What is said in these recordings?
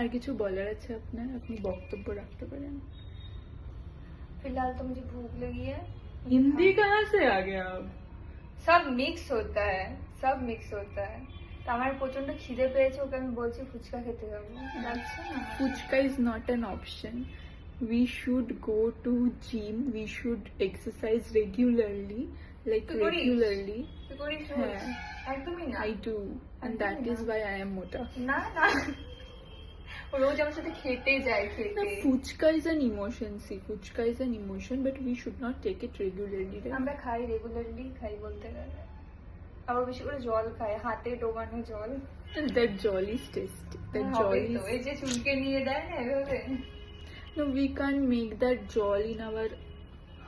আর কিছু বলার আছে আপনার আপনি বক্তব্য রাখতে পারেন फिलहाल तो मुझे भूख लगी है हिंदी कहाँ से आ गया आप সব মিক্স হতা है সব মিক্স হতা है তো আমার প্রচন্ড খিদে পেয়েছে ওকে আমি বলছি ফুচকা খেতে যাবো যাচ্ছে না fuchka is not an option we should go to gym we should exercise regularly like Picorish. regularly Picorish yeah. i do and that is why i am mota nah, nah. রোজ আমার সাথে খেতে যায় খেতে fuchka is an emotion see fuchka is an emotion but we should not take it regularly আমরা খাই regularly খাই বলতে গেলে আবার বেশি করে জল খায় হাতে ডোবানো জল that jal is test that jal is এই যে চুলকে নিয়ে দেয় না এভাবে no we can make that jal in our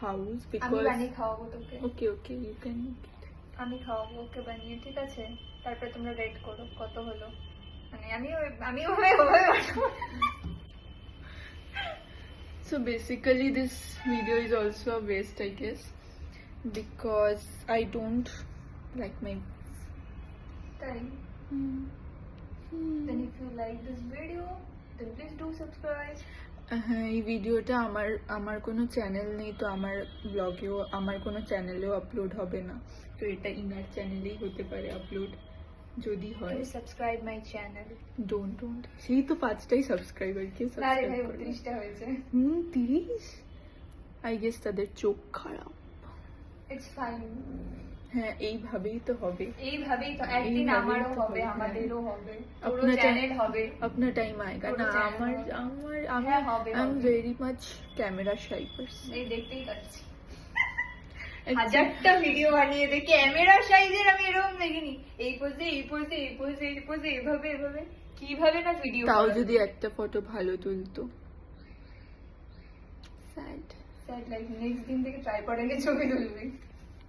house because আমি খাওয়াবো তোকে ওকে ওকে ইউ ক্যান আমি খাওয়াবো ওকে বানিয়ে ঠিক আছে তারপরে তোমরা রেড করো কত হলো ন মানে আমি ও বেও so basically this video is also a waste I guess because I don't like my tongue then it ক লাইক দিস ভিডিও দিম প্লিজ ডু সাবস্ক্রাইব এই ভিডিওটা আমার আমার কোন চ্যানেল নেই তো আমার ব্লগেও আমার কোন চ্যানেলেও আপলোড হবে না তো এটা ইনার চ্যানেলেই হতে পারে আপলোড যদি হয় subscribe my channel don't don't সেই তো পাঁচটাই সাবস্ক্রাইবারকে সাবস্ক্রাইব করে 30টা হয়েছে হুম 30 আই গেস তাদের চোখ খারাপ ইটস ফাইন হ্যাঁ এইভাবেই তো হবে এইভাবেই তো একদিন আমারও হবে আমাদেরও হবে আপনার চ্যানেল হবে আপনার টাইম আएगा না আমার আমার আমি I am very much camera shy person এই দেখতেই পাচ্ছি হাজারটা ভিডিও বানিয়ে দে ক্যামেরা সাইজের আমি এরকম দেখিনি এই পোজে এই পোজে এই পোজে এই পোজে এভাবে এভাবে কিভাবে না ভিডিও তাও যদি একটা ফটো ভালো তুলতো স্যাড স্যাড লাইক নেক্সট দিন থেকে ট্রাই করে ছবি তুলবি